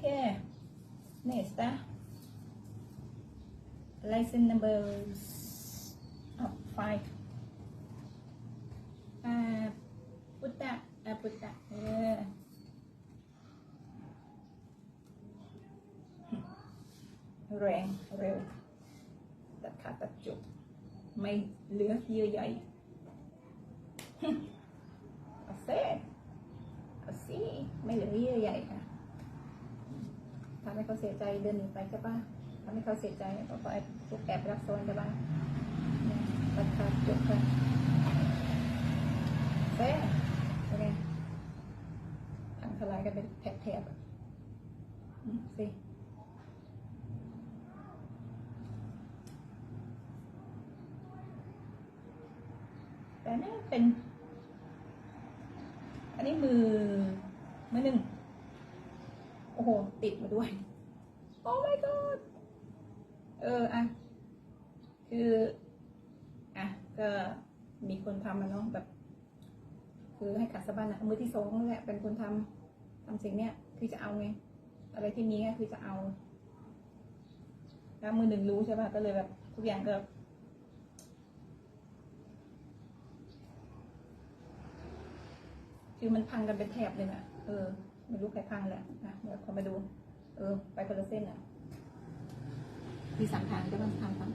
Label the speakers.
Speaker 1: เค nästa license number of five อ่าพุตตะอ่าพุตตะเออแรงเร็วตัดขาดตัดจุกไม่เหลือเยื่อใยเอาเซ่เอาสิไม่เหลือเยื่อใยค่ะ ทำให้เขาเสียใจเดินหนีไปใช่ปะทำให้เขาเสียใจก็ไปทุกแอบรักโซนใช่ปะนี่ตัดขาดจุกค่ะเซ่โอเคพังทลายกันเป็นแถบๆอะอืมสิแต่นี่เป็น อันนี้มือ อ้โห ติดมาด้วย โอ้ my god เอออะ คือ อะ ก็มีคนทำมาเนาะแบบ คือให้ขัดสะบันอะมือที่สองนั่นแหละเป็นคนทำทำสิ่งเนี้ย คือจะเอาไง อะไรที่มีก็คือจะเอา แล้วมือหนึ่งรู้ใช่ป่ะ ก็เลยแบบทุกอย่างก็คือมันพังกันเป็นแถบเลยอะเออ ไม่รู้ใครพังแหละนะเดี๋ยวขอมาดู เออ ไปคนละเส้นอะ มีสามทางจะต้องทำสาง